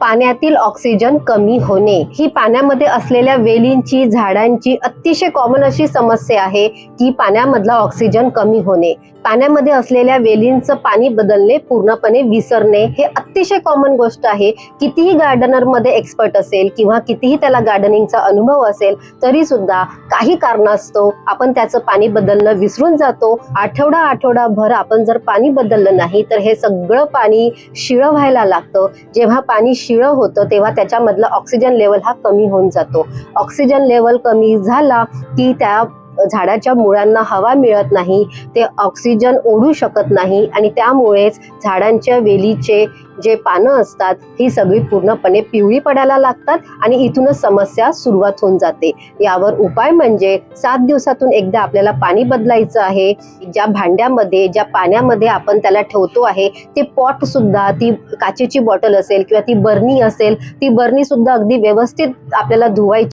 पाण्यातील ऑक्सिजन कमी होणे. ही पाण्यामध्ये असलेल्या वेलींची झाडांची अतिशय कॉमन अशी समस्या आहे की पाण्यामधला ऑक्सिजन कमी होणे. पाण्यामध्ये असलेल्या वेलींचं पाणी बदलणे पूर्णपणे विसरणे हे अतिशय कॉमन गोष्ट आहे. कितीही गार्डनरमध्ये एक्सपर्ट असेल किंवा कितीही त्याला गार्डनिंगचा अनुभव असेल तरी सुद्धा काही कारणास्तव आपण त्याचं पाणी बदलणं विसरून जातो. आठवडा आठवडाभर आपण जर पाणी बदललं नाही तर हे सगळं पाणी शिळं व्हायला लागतं. जेव्हा पाणी शिळं होतं तेव्हा त्याच्यामधला ऑक्सिजन लेवल हा कमी होऊन जातो. ऑक्सिजन लेवल कमी झाला की त्या झाडाच्या मुळांना हवा मिळत नाही ते ऑक्सिजन ओढू शकत नाही आणि त्यामुळेच झाडांच्या वेलीचे जे पानं असतात ही सगळी पूर्णपणे पिवळी पडायला लागतात आणि इथूनच समस्या सुरुवात होऊन जाते. यावर उपाय म्हणजे सात दिवसातून एकदा आपल्याला पाणी बदलायचं आहे. ज्या भांड्यामध्ये ज्या पाण्यामध्ये आपण त्याला ठेवतो आहे ते पॉट सुद्धा ती काचेची बॉटल असेल किंवा ती बर्नी असेल ती बर्नी सुद्धा अगदी व्यवस्थित आपल्याला धुवायची